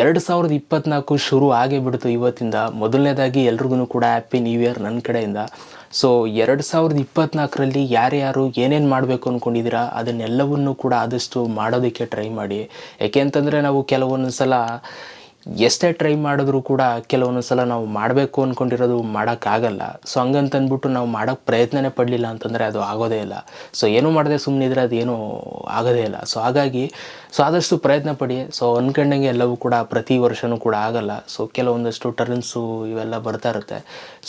ಎರಡು ಸಾವಿರದ ಇಪ್ಪತ್ನಾಲ್ಕು ಶುರು ಆಗೇ ಬಿಡ್ತು ಇವತ್ತಿಂದ. ಮೊದಲನೇದಾಗಿ ಎಲ್ರಿಗೂ ಕೂಡ ಹ್ಯಾಪಿ ನ್ಯೂ ಇಯರ್ ನನ್ನ ಕಡೆಯಿಂದ. ಸೊ ಎರಡು ಸಾವಿರದ ಇಪ್ಪತ್ನಾಲ್ಕರಲ್ಲಿ ಯಾರ್ಯಾರು ಏನೇನು ಮಾಡಬೇಕು ಅಂದ್ಕೊಂಡಿದ್ದೀರಾ ಅದನ್ನೆಲ್ಲವನ್ನು ಕೂಡ ಆದಷ್ಟು ಮಾಡೋದಕ್ಕೆ ಟ್ರೈ ಮಾಡಿ. ಯಾಕೆ ಅಂತಂದರೆ ನಾವು ಕೆಲವೊಂದು ಸಲ ಎಷ್ಟೇ ಟ್ರೈ ಮಾಡಿದ್ರೂ ಕೂಡ ಕೆಲವೊಂದು ಸಲ ನಾವು ಮಾಡಬೇಕು ಅಂದ್ಕೊಂಡಿರೋದು ಮಾಡೋಕ್ಕಾಗಲ್ಲ. ಸೊ ಹಂಗಂತ ಅಂದ್ಬಿಟ್ಟು ನಾವು ಮಾಡೋಕ್ಕೆ ಪ್ರಯತ್ನನೇ ಪಡಲಿಲ್ಲ ಅಂತಂದರೆ ಅದು ಆಗೋದೇ ಇಲ್ಲ. ಸೊ ಏನೂ ಮಾಡದೆ ಸುಮ್ಮನಿದ್ರೆ ಅದೇನು ಆಗೋದೇ ಇಲ್ಲ. ಸೊ ಹಾಗಾಗಿ ಸೊ ಆದಷ್ಟು ಪ್ರಯತ್ನ ಪಡಿ. ಸೊ ಅಂದ್ಕೊಂಡಂಗೆ ಎಲ್ಲವೂ ಕೂಡ ಪ್ರತಿ ವರ್ಷವೂ ಕೂಡ ಆಗಲ್ಲ. ಸೊ ಕೆಲವೊಂದಷ್ಟು ಟರ್ನ್ಸು ಇವೆಲ್ಲ ಬರ್ತಾ ಇರುತ್ತೆ.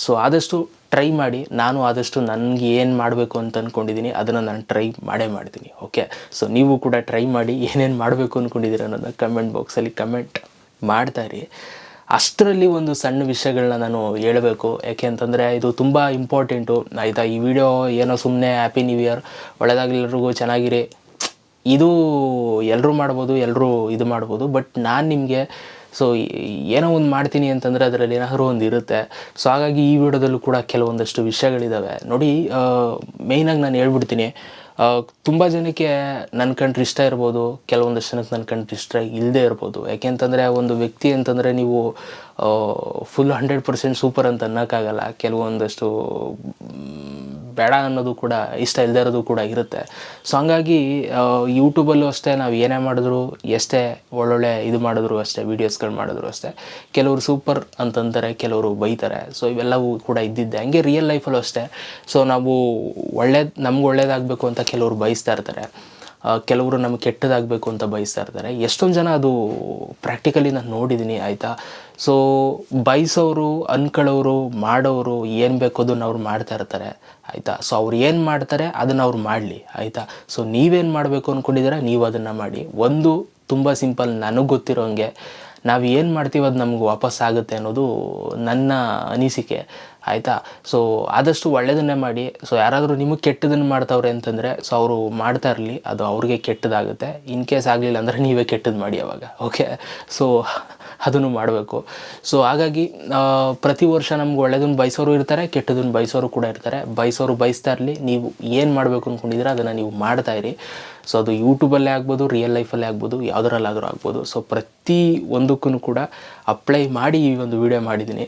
ಸೊ ಆದಷ್ಟು ಟ್ರೈ ಮಾಡಿ. ನಾನು ಆದಷ್ಟು ನನಗೆ ಏನು ಮಾಡಬೇಕು ಅಂತ ಅಂದ್ಕೊಂಡಿದ್ದೀನಿ ಅದನ್ನು ನಾನು ಟ್ರೈ ಮಾಡೇ ಮಾಡ್ತೀನಿ. ಓಕೆ ಸೊ ನೀವು ಕೂಡ ಟ್ರೈ ಮಾಡಿ ಏನೇನು ಮಾಡಬೇಕು ಅಂದ್ಕೊಂಡಿದ್ದೀರ ಅನ್ನೋದನ್ನ ಕಮೆಂಟ್ ಬಾಕ್ಸಲ್ಲಿ ಕಮೆಂಟ್ ಮಾಡ್ತಾಯಿರಿ ಅಷ್ಟರಲ್ಲಿ ಒಂದು ಸಣ್ಣ ವಿಷಯಗಳನ್ನ ನಾನು ಹೇಳಬೇಕು. ಯಾಕೆ ಅಂತಂದರೆ ಇದು ತುಂಬ ಇಂಪಾರ್ಟೆಂಟು ಆಯಿತಾ, ಈ ವಿಡಿಯೋ ಏನೋ ಸುಮ್ಮನೆ ಹ್ಯಾಪಿ ನ್ಯೂ ಇಯರ್ ಒಳ್ಳೆದಾಗಲಿ ಎಲ್ರಿಗೂ, ಚೆನ್ನಾಗಿರಿ. ಇದು ಎಲ್ಲರೂ ಮಾಡ್ಬೋದು ಎಲ್ಲರೂ ಇದು ಮಾಡ್ಬೋದು ಬಟ್ ನಾನು ನಿಮಗೆ ಸೊ ಏನೋ ಒಂದು ಮಾಡ್ತೀನಿ ಅಂತಂದರೆ ಅದರಲ್ಲಿ ಏನಾದರೂ ಒಂದು ಇರುತ್ತೆ. ಸೊ ಹಾಗಾಗಿ ಈ ವಿಡಿಯೋದಲ್ಲೂ ಕೂಡ ಕೆಲವೊಂದಷ್ಟು ವಿಷಯಗಳಿದ್ದಾವೆ ನೋಡಿ ಮೇಯ್ನಾಗಿ ನಾನು ಹೇಳ್ಬಿಡ್ತೀನಿ. ತುಂಬ ಜನಕ್ಕೆ ನನ್ನ ಕಂಡ್ರೆ ಇಷ್ಟ ಇರ್ಬೋದು, ಕೆಲವೊಂದಷ್ಟು ಜನಕ್ಕೆ ನನ್ನ ಕಂಡ್ರೆ ಇಷ್ಟ ಇಲ್ಲದೆ ಇರ್ಬೋದು. ಯಾಕೆಂತಂದರೆ ಒಂದು ವ್ಯಕ್ತಿ ಅಂತಂದರೆ ನೀವು ಫುಲ್ ಹಂಡ್ರೆಡ್ ಪರ್ಸೆಂಟ್ ಸೂಪರ್ ಅಂತ ಅನ್ನೋಕ್ಕಾಗಲ್ಲ. ಕೆಲವೊಂದಷ್ಟು ಬೇಡ ಅನ್ನೋದು ಕೂಡ, ಇಷ್ಟ ಇಲ್ಲದೆ ಇರೋದು ಕೂಡ ಇರುತ್ತೆ. ಸೊ ಹಂಗಾಗಿ ಯೂಟ್ಯೂಬಲ್ಲೂ ಅಷ್ಟೇ ನಾವು ಏನೇ ಮಾಡಿದ್ರು ಎಷ್ಟೇ ಒಳ್ಳೊಳ್ಳೆ ಇದು ಮಾಡಿದ್ರು ಅಷ್ಟೇ ವೀಡಿಯೋಸ್ಗಳು ಮಾಡಿದ್ರು ಅಷ್ಟೇ, ಕೆಲವರು ಸೂಪರ್ ಅಂತಂತಾರೆ, ಕೆಲವರು ಬೈತಾರೆ. ಸೊ ಇವೆಲ್ಲವೂ ಕೂಡ ಇದ್ದಿದ್ದೆ. ಹಂಗೆ ರಿಯಲ್ ಲೈಫಲ್ಲೂ ಅಷ್ಟೇ. ಸೊ ನಾವು ಒಳ್ಳೇದು, ನಮ್ಗೆ ಒಳ್ಳೇದಾಗಬೇಕು ಅಂತ ಕೆಲವರು ಬಯಸ್ತಾ ಇರ್ತಾರೆ. ಕೆಲವರು ನಮ್ಗೆ ಕೆಟ್ಟದಾಗಬೇಕು ಅಂತ ಬಯಸ್ತಾ ಇರ್ತಾರೆ. ಎಷ್ಟೊಂದು ಜನ ಅದು ಪ್ರಾಕ್ಟಿಕಲಿ ನಾನು ನೋಡಿದ್ದೀನಿ ಆಯಿತಾ? ಸೊ ಬಯಸೋರು ಅನ್ಕೊಳ್ಳೋರು ಮಾಡೋರು ಏನು ಬೇಕು ಅದನ್ನು ಅವ್ರು ಮಾಡ್ತಾ ಇರ್ತಾರೆ, ಆಯಿತಾ? ಸೊ ಅವ್ರು ಏನು ಮಾಡ್ತಾರೆ ಅದನ್ನು ಅವ್ರು ಮಾಡಲಿ, ಆಯಿತಾ? ಸೊ ನೀವೇನು ಮಾಡಬೇಕು ಅಂದ್ಕೊಂಡಿದ್ದೀರಾ ನೀವು ಅದನ್ನು ಮಾಡಿ. ಒಂದು, ತುಂಬ ಸಿಂಪಲ್ ನನಗೆ ಗೊತ್ತಿರೋಂಗೆ ನಾವು ಏನು ಮಾಡ್ತೀವಿ ಅದು ನಮ್ಗೆ ವಾಪಸ್ ಆಗುತ್ತೆ ಅನ್ನೋದು ನನ್ನ ಅನಿಸಿಕೆ, ಆಯಿತಾ? ಸೊ ಆದಷ್ಟು ಒಳ್ಳೆಯದನ್ನೇ ಮಾಡಿ. ಸೊ ಯಾರಾದರೂ ನಿಮಗೆ ಕೆಟ್ಟದನ್ನು ಮಾಡ್ತವ್ರೆ ಅಂತಂದರೆ ಸೊ ಅವರು ಮಾಡ್ತಾ ಇರಲಿ. ಅದು ಅವ್ರಿಗೆ ಕೆಟ್ಟದಾಗುತ್ತೆ. ಇನ್ ಕೇಸ್ ಆಗಲಿಲ್ಲ ಅಂದರೆ ನೀವೇ ಕೆಟ್ಟದ್ದು ಮಾಡಿ ಅವಾಗ. ಓಕೆ ಸೊ ಅದನ್ನು ಮಾಡಬೇಕು. ಸೊ ಹಾಗಾಗಿ ಪ್ರತಿ ವರ್ಷ ನಮ್ಗೆ ಒಳ್ಳೇದನ್ನು ಬಯಸೋರು ಇರ್ತಾರೆ, ಕೆಟ್ಟದನ್ನು ಬಯಸೋರು ಕೂಡ ಇರ್ತಾರೆ. ಬಯಸೋರು ಬಯಸ್ತಾ ಇರಲಿ, ನೀವು ಏನು ಮಾಡಬೇಕು ಅಂದ್ಕೊಂಡಿದ್ದೀರ ಅದನ್ನು ನೀವು ಮಾಡ್ತಾ ಇರಿ. ಸೊ ಅದು ಯೂಟ್ಯೂಬಲ್ಲೇ ಆಗ್ಬೋದು ರಿಯಲ್ ಲೈಫಲ್ಲೇ ಆಗ್ಬೋದು, ಯಾವುದರಲ್ಲಾದರೂ ಆಗ್ಬೋದು. ಸೊ ಪ್ರತಿ ಒಂದಕ್ಕೂ ಕೂಡ ಅಪ್ಲೈ ಮಾಡಿ ಈ ಒಂದು ವಿಡಿಯೋ ಮಾಡಿದ್ದೀನಿ.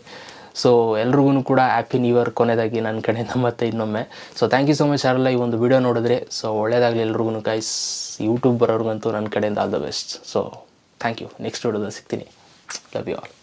ಸೊ ಎಲ್ರಿಗೂ ಕೂಡ ಹ್ಯಾಪಿ ನ್ಯೂ ಇಯರ್ ಕೊನೆಯದಾಗಿ ನನ್ನ ಕಡೆಯಿಂದ ಮತ್ತೆ ಇನ್ನೊಮ್ಮೆ. So thank you so much ಯಾರೆಲ್ಲ ಈ ಒಂದು ವಿಡಿಯೋ ನೋಡಿದ್ರೆ. ಸೊ ಒಳ್ಳೇದಾಗಲಿ ಎಲ್ರಿಗೂ ಗೈಸ್ ಯೂಟ್ಯೂಬ್ ಬರೋರ್ಗಂತೂ ನನ್ನ ಕಡೆಯಿಂದ all the best so thank you next ವಿಡಿಯೋದಲ್ಲಿ ಸಿಗ್ತೀನಿ. Love you all